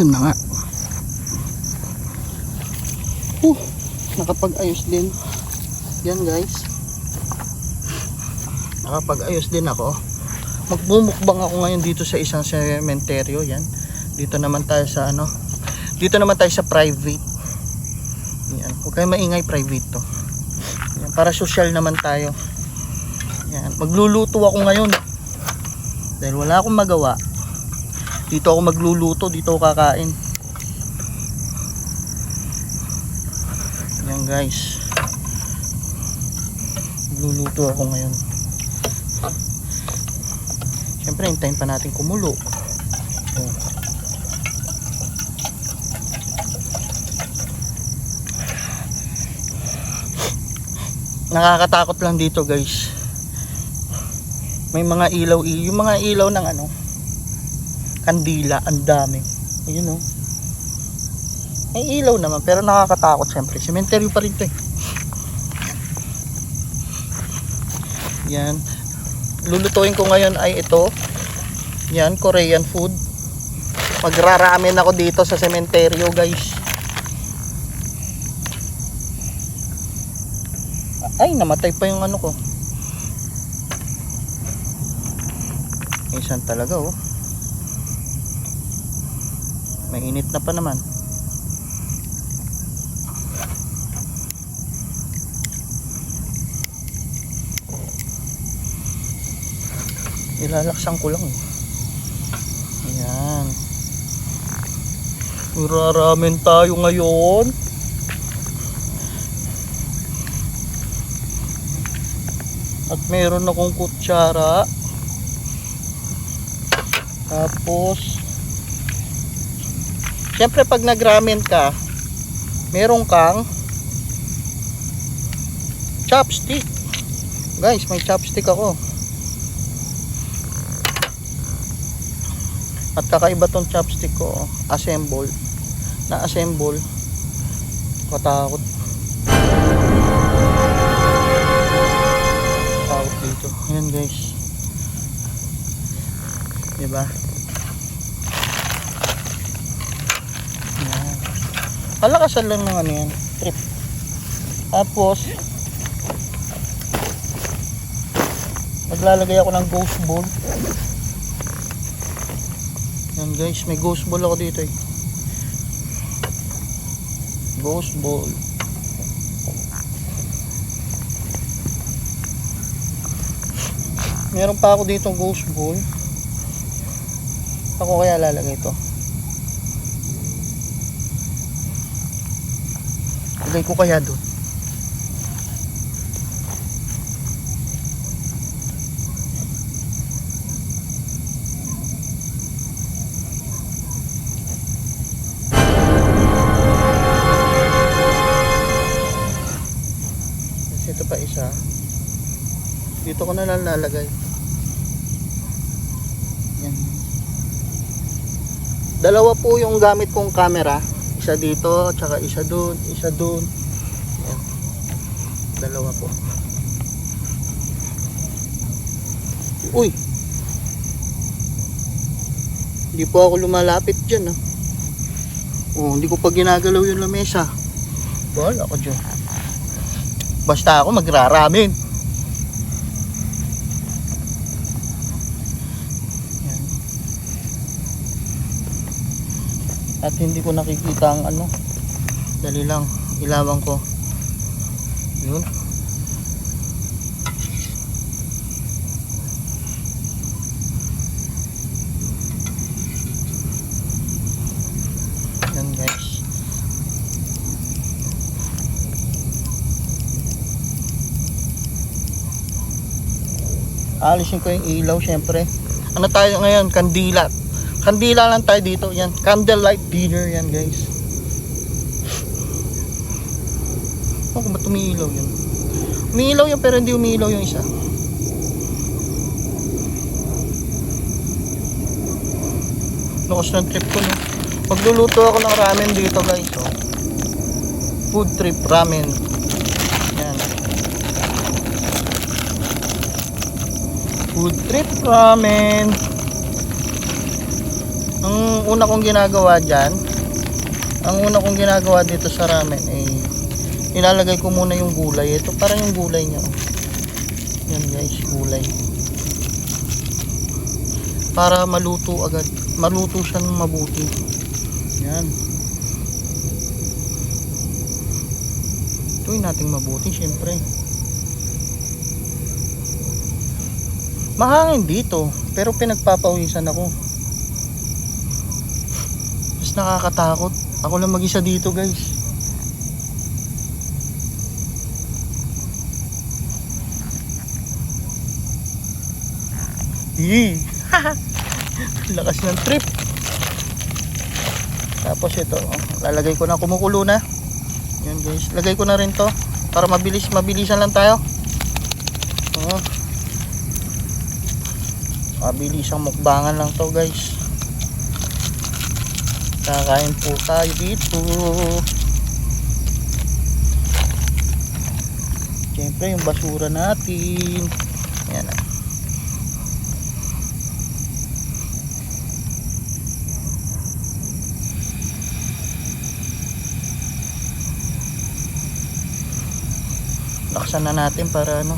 yun na nga. Uh, nakapag-ayos din. Yan guys. Nakapag-ayos din ako. Magbumukbang ako ngayon dito sa isang cementerio. Yan. Dito naman tayo sa ano. Dito naman tayo sa private. Yan. Huwag kayo maingay private to. Yan. Para social naman tayo. Yan. Magluluto ako ngayon. Dahil wala akong magawa. Dito ako magluluto. Dito ako kakain. Yan guys. Magluluto ako ngayon. Siyempre, hintayin pa natin kumulo. Nakakatakot lang dito guys. May mga ilaw, yung mga ilaw ng ano, kandila, ang dami. Ayun oh. May ilaw naman, pero nakakatakot syempre. Cemetery pa rin to eh. Yan. Lulutuin ko ngayon ay ito. Yan, Korean food. Magraramen ako dito sa sementeryo, guys. Ay, namatay pa yung ano ko. Minsan talaga, oh. Mainit na pa naman. Nilalaksan ko lang eh. Ayan. Raramen tayo ngayon. At meron akong kutsara. Tapos, Siyempre pag nagramen ka, meron kang chopstick. Guys, may chopstick ako. At kakaiba tong chopstick ko, assemble. Na assemble. Katakot. Takot dito. Ayan guys. Diba? Ayan. Palakasan lang ng ano yan. Trip. Tapos, maglalagay ako ng ghost ball. Yan guys, may ghost ball ako dito eh. Ghost ball. Meron pa ako dito ghost ball. Ako kaya lalagay ito. Lagay ko kaya doon. Ito pa isa. Dito ko na lang lalagay. Yan. Dalawa po yung gamit kong camera. Isa dito, tsaka isa doon, isa doon. Yan. Dalawa po. Uy! Hindi po ako lumalapit dyan ah. Oh, hindi ko pa ginagalaw yung lamesa. Wala ko dyan. Basta ako magraramen. Yan. At hindi ko nakikita ang ano. Dali lang, ilawan ko. Yun. Yan guys. Alisin ko yung ilaw syempre. Ano tayo ngayon? Kandila. Kandila lang tayo dito. Yan. Candlelight dinner yan guys. Oh, ba't umiilaw yun? Umiilaw yun pero hindi umiilaw yung isa. Lakas ng trip ko no. Magluluto ako ng ramen dito guys. Oh. Food trip ramen. Yan. Food trip ramen. Una kong ginagawa dyan, ang una kong ginagawa dito sa ramen ay ilalagay ko muna yung gulay. Ito parang yung gulay niya. oh. Yan guys, gulay. Para maluto agad. Maluto siya ng mabuti. Yan. Tuloy nating mabuti, syempre. Mahangin dito, pero pinagpapawisan ako. Mas nakakatakot. Ako lang mag-isa dito, guys. Yee! Lakas ng trip. Tapos ito, oh, lalagay ko na kumukulo na. Yan guys, lagay ko na rin to para mabilis mabilisan lang tayo. Oh. Mabilisang mukbangan lang to guys. Kakain po tayo dito. Siyempre yung basura natin. Yan. Laksan na natin para ano.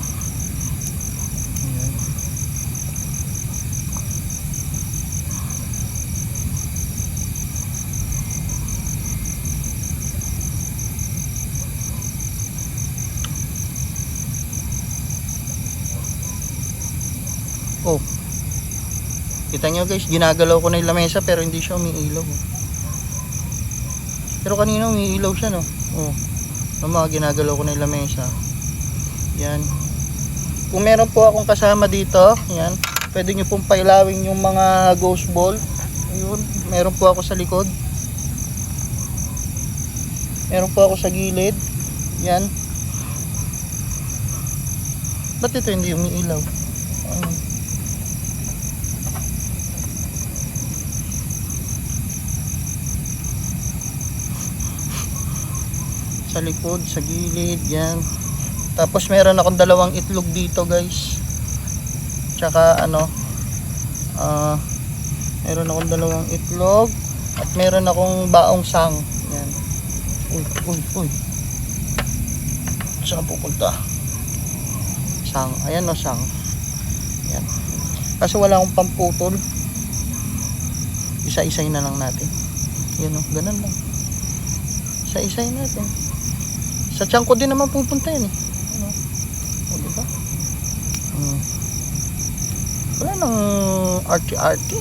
Ayan. Oh. Kita nyo guys, ginagalaw ko na yung lamesa pero hindi siya umiilaw. oh. Pero kanina umiilaw siya no. Oh. Yung mga ginagalaw ko na yung lamesa. Yan. Kung meron po akong kasama dito, yan, pwede nyo pong pailawin yung mga ghost ball. Ayun, meron po ako sa likod. Meron po ako sa gilid. Yan. Ba't ito hindi umiilaw? Ayun. Sa likod, sa gilid, yan. Tapos meron akong dalawang itlog dito guys. Tsaka ano, ah meron akong dalawang itlog at meron akong baong sang. Yan. Uy, uy, uy. Saan pupunta? Sang. Ayan o, sang. Yan. Kasi wala akong pamputol. Isa-isay na lang natin. Yan o, ganun lang. Isa-isay natin. Sa tiyan din naman pupunta yan eh. Ano? O, diba? Hmm. Wala nang arty-arty.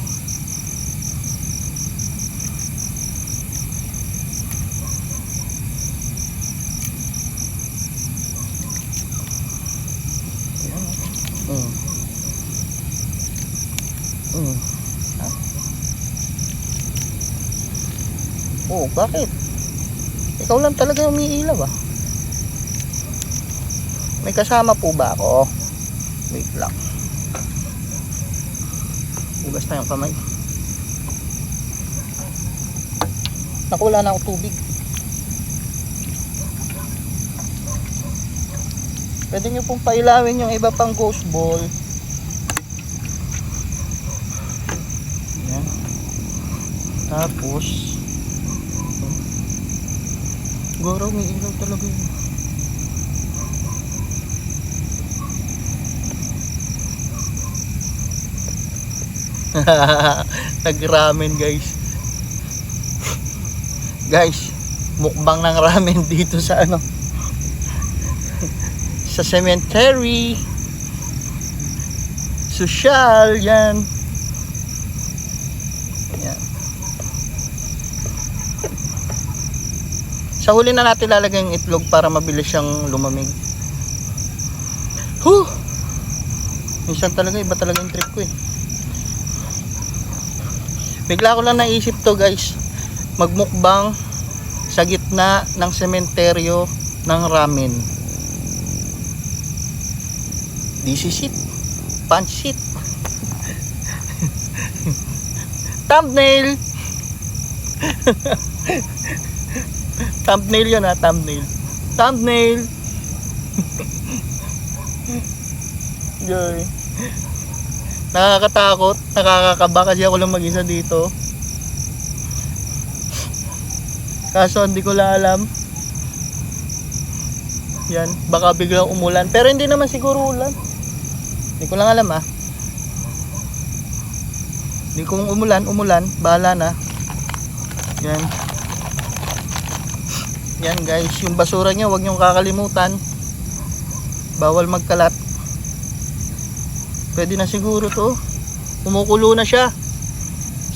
Hmm. Hmm. Oh, bakit? Ikaw lang talaga umiilaw ah. May kasama po ba ako? Wait lang. Hugas na yung kamay. Naku, wala na ako tubig. Pwede nyo pong pailawin yung iba pang ghost ball. Yan. Tapos, Goro, may ilaw talaga yun. Nag-ramen guys. Guys, mukbang ng ramen dito sa ano. sa cemetery. Social, yan. Sa huli na natin lalagay yung itlog para mabilis siyang lumamig. Huh! Minsan talaga, iba talaga yung trip ko eh. Bigla ko lang naisip to guys. Magmukbang sa gitna ng sementeryo ng ramen. This is it. Pansit. thumbnail. thumbnail yun ha, thumbnail. Thumbnail. Joy. Nakakatakot, nakakakaba kasi ako lang mag-isa dito. Kaso hindi ko alam. Yan, baka biglang umulan. Pero hindi naman siguro ulan. Hindi ko lang alam ah. Hindi kung umulan, umulan, bahala na. Yan. Yan guys, yung basura nyo, huwag nyong kakalimutan. Bawal magkalat. Pwede na siguro to. Kumukulo na siya.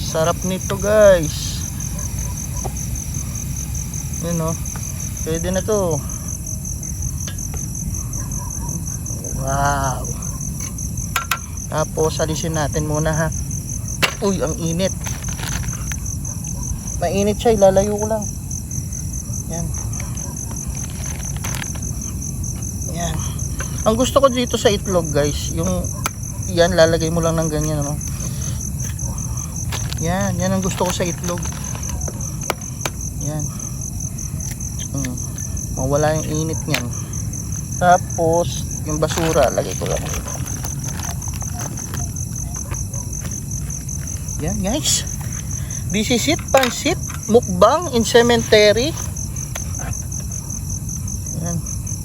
Sarap nito guys. Yun o. Pwede na to. Wow. Tapos alisin natin muna ha. Uy, ang init. Mainit siya, ilalayo ko lang. Yan. Yan. Ang gusto ko dito sa itlog guys, yung yan lalagay mo lang ng ganyan ano. Yan, yan ang gusto ko sa itlog. Yan. Mm. Mawala yung init niyan. Tapos, yung basura, lagay ko lang dito. Yan guys. This is it, pansit, mukbang in cemetery.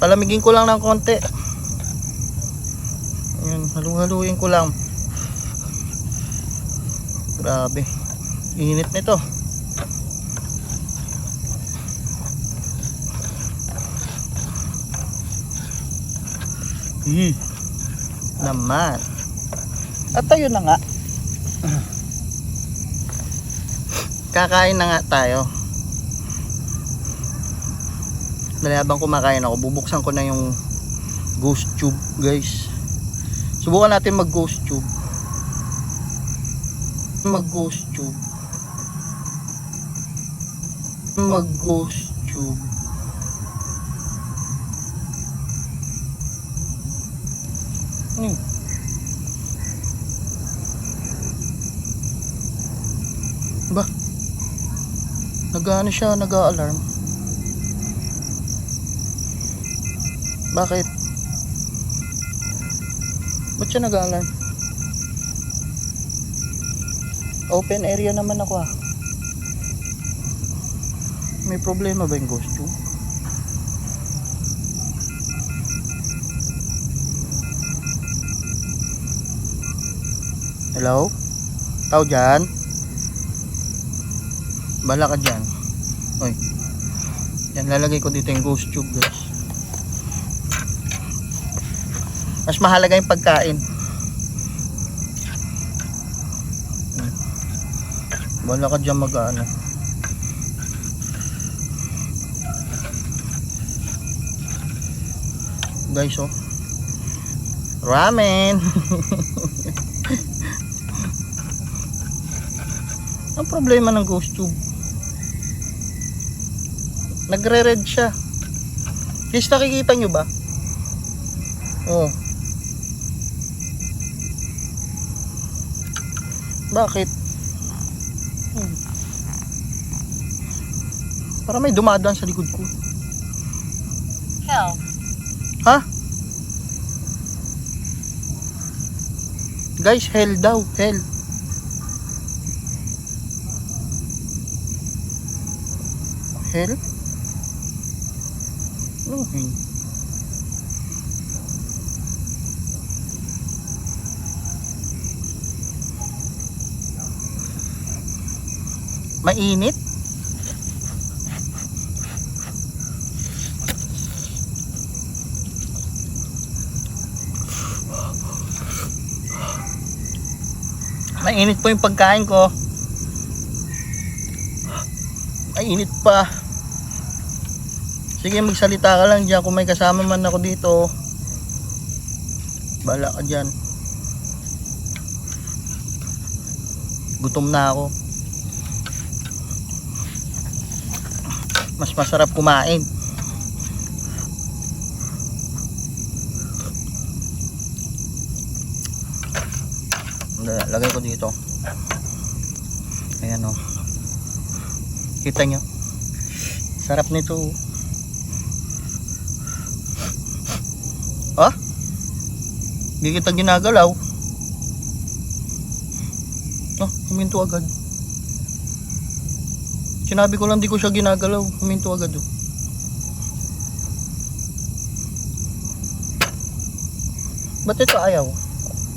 Palamigin ko lang ng konti. Yan, halu-haluin ko lang. Grabe. Init nito. Hmm. Naman. At tayo na nga. Kakain na nga tayo. Dali habang kumakain ako, bubuksan ko na yung ghost tube, guys. Subukan natin mag ghost tube. Mag ghost tube. Mag ghost tube. Hmm. Ba? Nag-ano siya, nag-alarm. Bakit? Ba't siya nag-alarm? Open area naman ako ah. May problema ba yung ghost tube? Hello? Tao dyan? Bala ka dyan. Uy. Yan, lalagay ko dito yung ghost tube guys. Mas mahalaga yung pagkain. Bala ka dyan mag ano. Guys oh. Ramen. Ang problema ng ghost tube. Nagre-red siya. Guys, nakikita nyo ba? Oh. Bakit? Hmm. Para may dumadaan sa likod ko. Hell. Ha? Guys, hell daw. Hell. Hell? Ano hell? Mainit? Mainit po yung pagkain ko. Mainit pa. Sige, magsalita ka lang dyan. Kung may kasama man ako dito, bala ka dyan. Gutom na ako. Mas masarap kumain. La- Lagay ko dito. Ayan o. Kita nyo? Sarap nito. Ah? Hindi kita ginagalaw. Ah, kuminto agad. Sinabi ko lang di ko siya ginagalaw. Huminto agad oh. Ba't ito ayaw?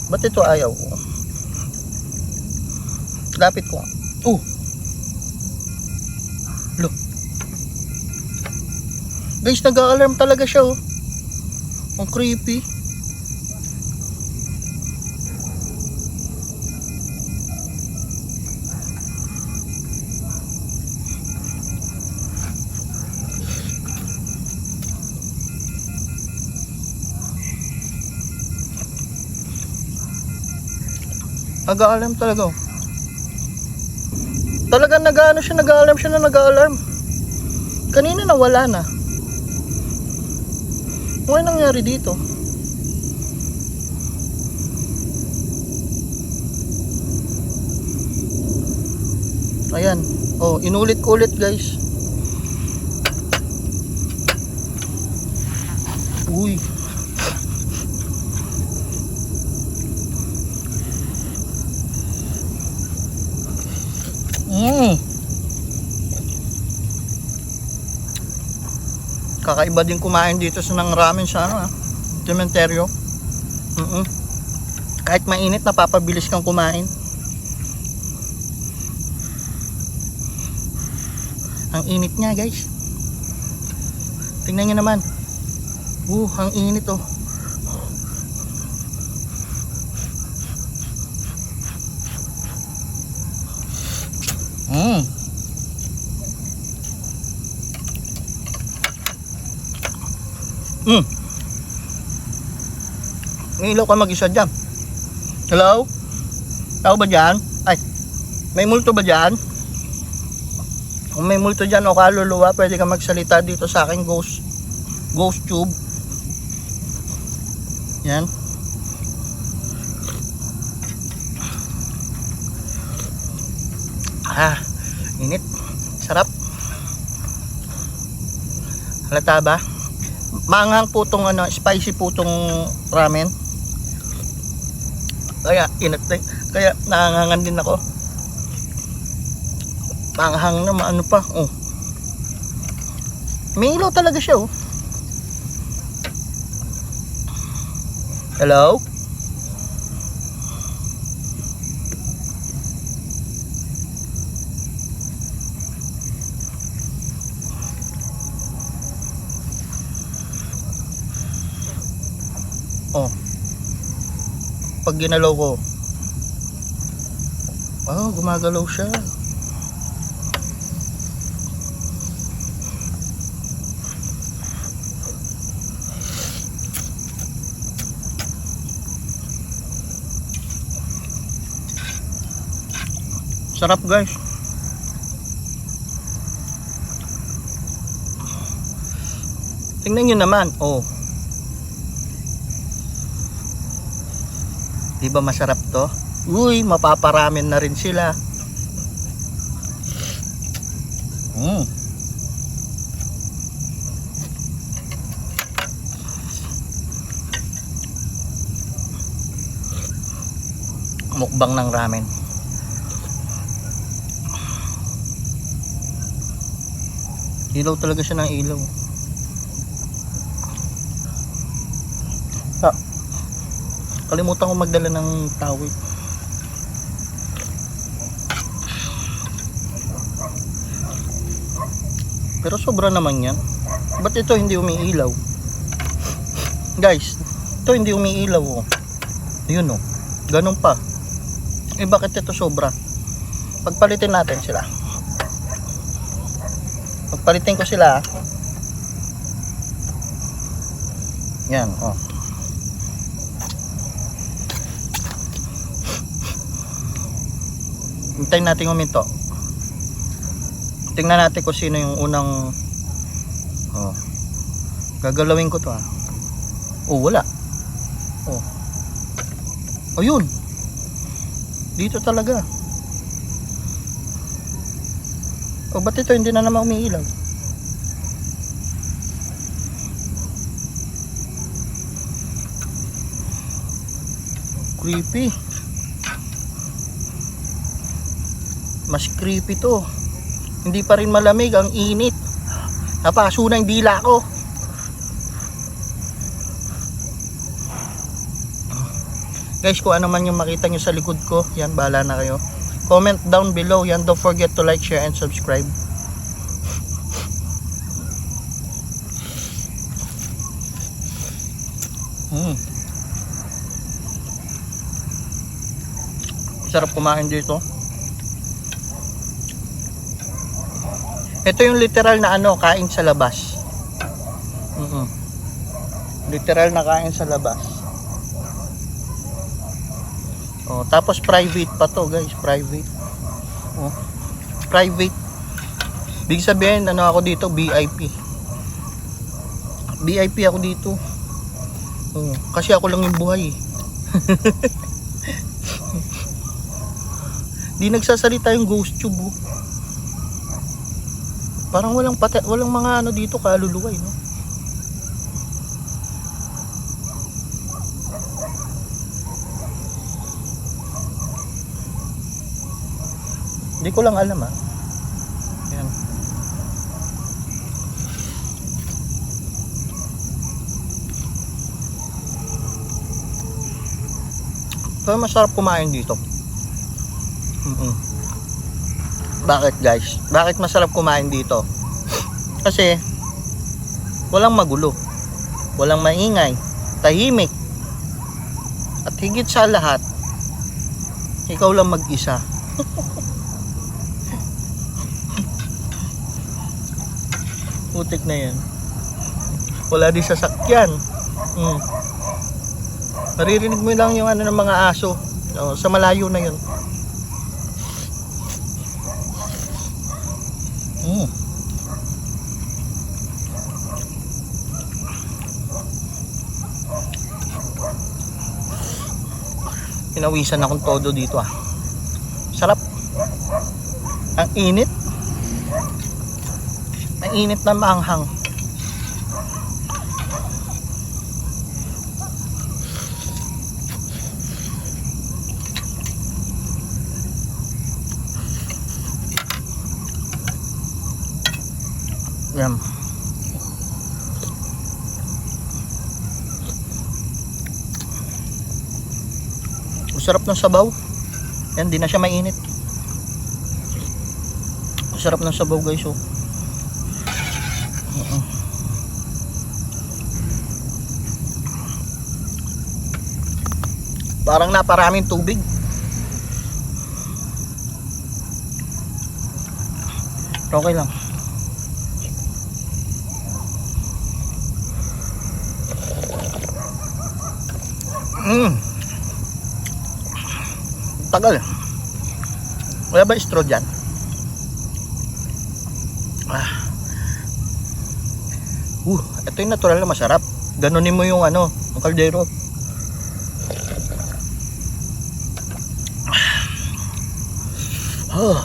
Ba't ito ayaw? Lapit ko. Oh! Lo. Guys, nag-alarm talaga siya oh. Ang creepy. Nag-alarm talaga oh. Talagang nag-ano siya, nag-alarm siya na nag-alarm. Kanina nawala na. Ano nangyari dito? Ayan. Oh, inulit ko ulit guys. Uy. Mm. Kakaiba din kumain dito sa nang ramen sa ano ah. Cementerio. Mm Kahit mainit napapabilis kang kumain. Ang init niya guys. Tingnan niyo naman. Uh, ang init oh. Mm. Mm. May ilaw ka mag-isa dyan. Hello? Tao ba dyan? Ay, may multo ba dyan? Kung may multo dyan o kaluluwa, pwede ka magsalita dito sa aking ghost, ghost tube. Yan. Ah, init. Sarap. Halata ba? Manghang po tong ano, spicy po tong ramen. Kaya init din. Kaya nangangangan din ako. Manghang na ano pa. Oh. May ilaw talaga siya oh. Hello? Oh. Pag ginalaw ko. Oh, gumagalaw siya. Sarap guys. Tingnan nyo naman. Oh. Di ba masarap to? Uy, mapaparamin na rin sila. Mm. Mukbang ng ramen. Ilaw talaga siya ng ilaw. Ah, kalimutan ko magdala ng tawid. Pero sobra naman yan. Ba't ito hindi umiilaw? Guys, ito hindi umiilaw oh. Yun oh. Ganun pa. Eh bakit ito sobra? Pagpalitin natin sila. Pagpalitin ko sila. ah. Yan, oh. Hintayin natin uminto. Tingnan natin kung sino yung unang oh. Gagalawin ko to ah. Oh, wala. Oh. Ayun. Dito talaga. Oh, ba't ito hindi na naman umiilaw? Creepy. Mas creepy to. Hindi pa rin malamig, ang init. Napaso na yung dila ko. Guys, kung ano man yung makita nyo sa likod ko, yan, bahala na kayo. Comment down below, yan, don't forget to like, share, and subscribe. Hmm. Sarap kumain dito. Ito yung literal na ano, kain sa labas. Mhm. Literal na kain sa labas. Oh, tapos private pa to, guys, private. Oh. Private. Big sabihin, ano ako dito, VIP. VIP ako dito. Oh, kasi ako lang yung buhay. eh. Di nagsasalita yung ghost tube. Oh. Parang walang pata, walang mga ano dito kaluluway, no? Hindi ko lang alam ah. Yan. Pero masarap kumain dito. Mm Bakit guys? Bakit masarap kumain dito? Kasi walang magulo. Walang maingay. Tahimik. At higit sa lahat, ikaw lang mag-isa. Putik na yan. Wala din sasakyan. Mm. Maririnig mo lang yung ano ng mga aso. Oh, sa malayo na yun. Mm. Pinawisan akong todo dito ah. Sarap. Ang init. Ang init na maanghang. Yan. Ang sarap ng sabaw. Yan, di na siya mainit. Sarap ng sabaw guys, oh. Parang naparaming tubig. Okay lang. Mm. Tagal. Wala ba straw dyan? Ah. Uh, ito yung natural na masarap. Ganunin mo yung ano, yung kaldero. Ah.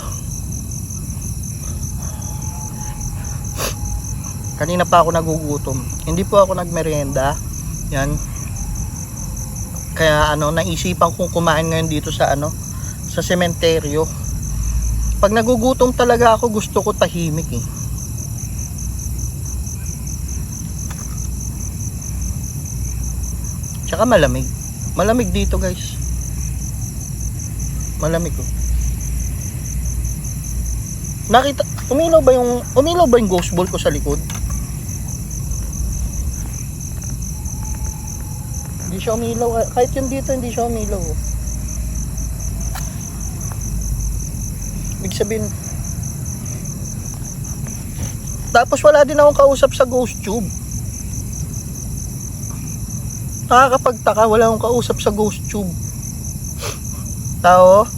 Kanina pa ako nagugutom. Hindi po ako nagmerienda. Yan. Kaya ano, naisipan kong kumain ngayon dito sa ano, sa sementeryo. Pag nagugutom talaga ako, gusto ko tahimik eh. Tsaka malamig. Malamig dito guys. Malamig oh. Nakita, umilaw ba yung, umilaw ba yung ghost ball ko sa likod? Siya umilaw. ah. Kahit yung dito, hindi siya umilaw. Ibig sabihin, tapos wala din akong kausap sa ghost tube. Nakakapagtaka, wala akong kausap sa ghost tube. Tao?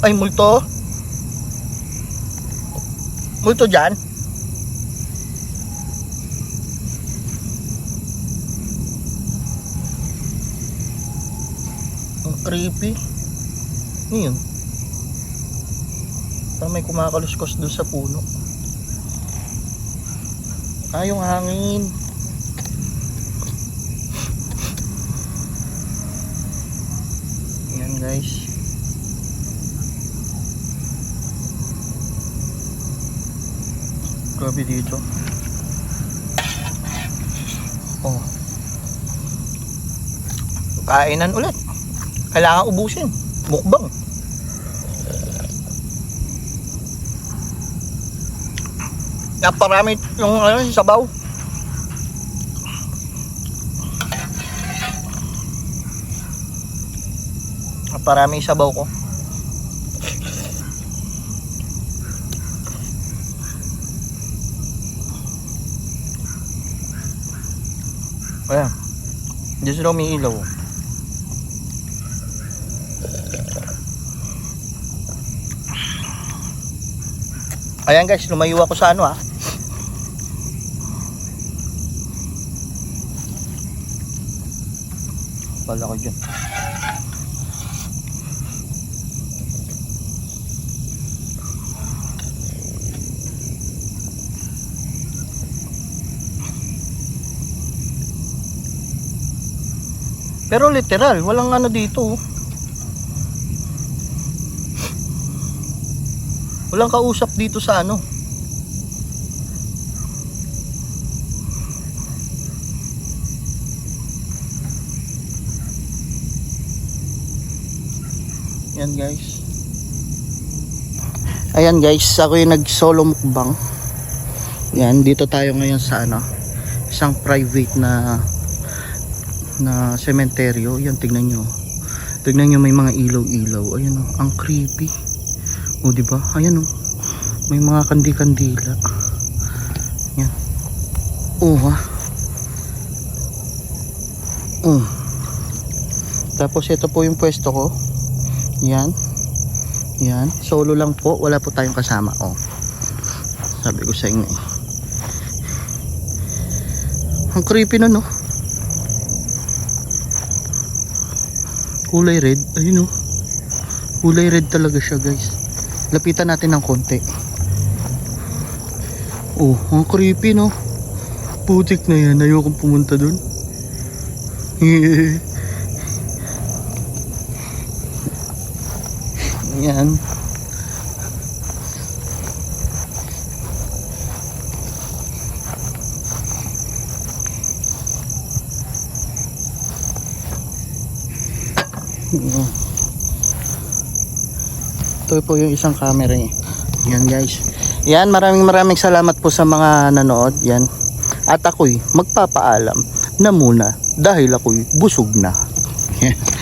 Ay, multo? Multo dyan? Ang creepy. Ano yun? Parang may kumakaluskos doon sa puno. Ah, yung hangin. Yan guys. Grabe dito. Oh. Kainan ulit. Kailangan ubusin. Mukbang. Naparami yung ano, sabaw. Naparami sabaw ko. Ayan. Diyan sila umiilaw. Guys, lumayo ako sa ano ah. Wala ko dyan. Pero literal, walang ano dito. Walang kausap dito sa ano. Yan guys. Ayan guys, ako yung nag solo mukbang. Yan, dito tayo ngayon sa ano, isang private na na sementeryo. Yan, tignan nyo. Tignan nyo may mga ilaw-ilaw. Ayan o, ang creepy. O, di ba? Ayan o. May mga kandi-kandila. Yan. Oh, ha. Oh. Tapos ito po yung pwesto ko. Yan. Yan. Solo lang po. Wala po tayong kasama. Oh. Sabi ko sa inyo eh. Ang creepy na no. Kulay red. Ayun oh. Kulay red talaga siya guys. Lapitan natin ng konti. Oh, ang creepy no. Putik na yan. Ayokong pumunta dun. yan. Yan. Ito po yung isang camera niya. Yan guys. Yan, maraming maraming salamat po sa mga nanood. Yan. At ako'y magpapaalam na muna dahil ako'y busog na.